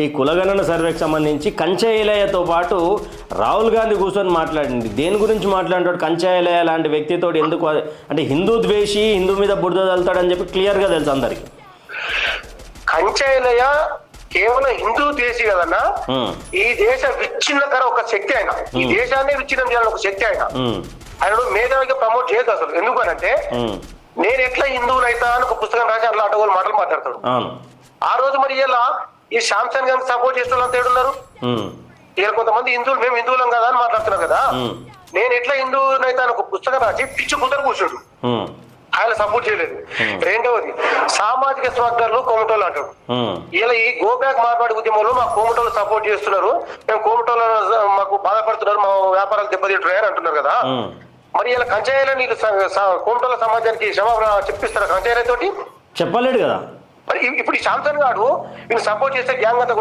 ఈ కులగణన సర్వేకి సంబంధించి కంచాయిలయ్యతో పాటు రాహుల్ గాంధీ కూర్చొని మాట్లాడింది. దేని గురించి మాట్లాడినాడు? కంచాయిలయ్య లాంటి వ్యక్తితో ఎందుకు అంటే హిందూ ద్వేషి హిందూ మీద బురద చల్లుతాడని చెప్పి క్లియర్గా తెలుసు అందరికి. కంచైలయ కేవలం హిందూ దేశీ కదన్నా? ఈ దేశ విచ్ఛిన్నకర ఒక శక్తి ఆయన. ఈ దేశాన్ని విచ్ఛిన్నం చేయాలని ఒక శక్తి ఆయన. ఆయన మేధావిగా ప్రమోట్ చేయదు అసలు. ఎందుకనంటే నేను ఎట్లా హిందువునైతా అని ఒక పుస్తకం రాసి అట్లా అడ్డగోలు మాటలు మాట్లాడతాడు. ఆ రోజు మరి ఇలా ఈ శాంసంగ్ గారిని సపోర్ట్ చేసే వాళ్ళు ఏడున్నారు? ఉమ్, ఇలా కొంతమంది హిందువులు మేము హిందువులం కదా అని మాట్లాడుతున్నారు కదా. నేను ఎట్లా హిందువునైతే ఒక పుస్తకం రాసి పిచ్చి కుదరు కూర్చోడు. ఆయన సపోర్ట్ చేయలేదు. రెండవది సామాజిక స్వర్గాలు కోమటోళ్ళు అంటాడు. ఇలా ఈ గో బ్యాక్ మార్పాడి ఉద్యమంలో మా కోమటోళ్ళు సపోర్ట్ చేస్తున్నారు. మేము కోమటోళ్ళు మాకు బాధపడుతున్నారు మా వ్యాపారాలు దెబ్బతింటున్నాయని అంటున్నారు కదా. మరి ఇలా కంచాయిల నీకు కోమటోళ్ళ సమాజానికి క్షమాపణ చెప్పిస్తారా కంచాయిల తోటి చెప్పలేడు కదా. మరి ఇప్పుడు ఈ శాంతన్ గారు వీళ్ళు సపోర్ట్ చేస్తే గ్యాంగ్ అంతా కూడా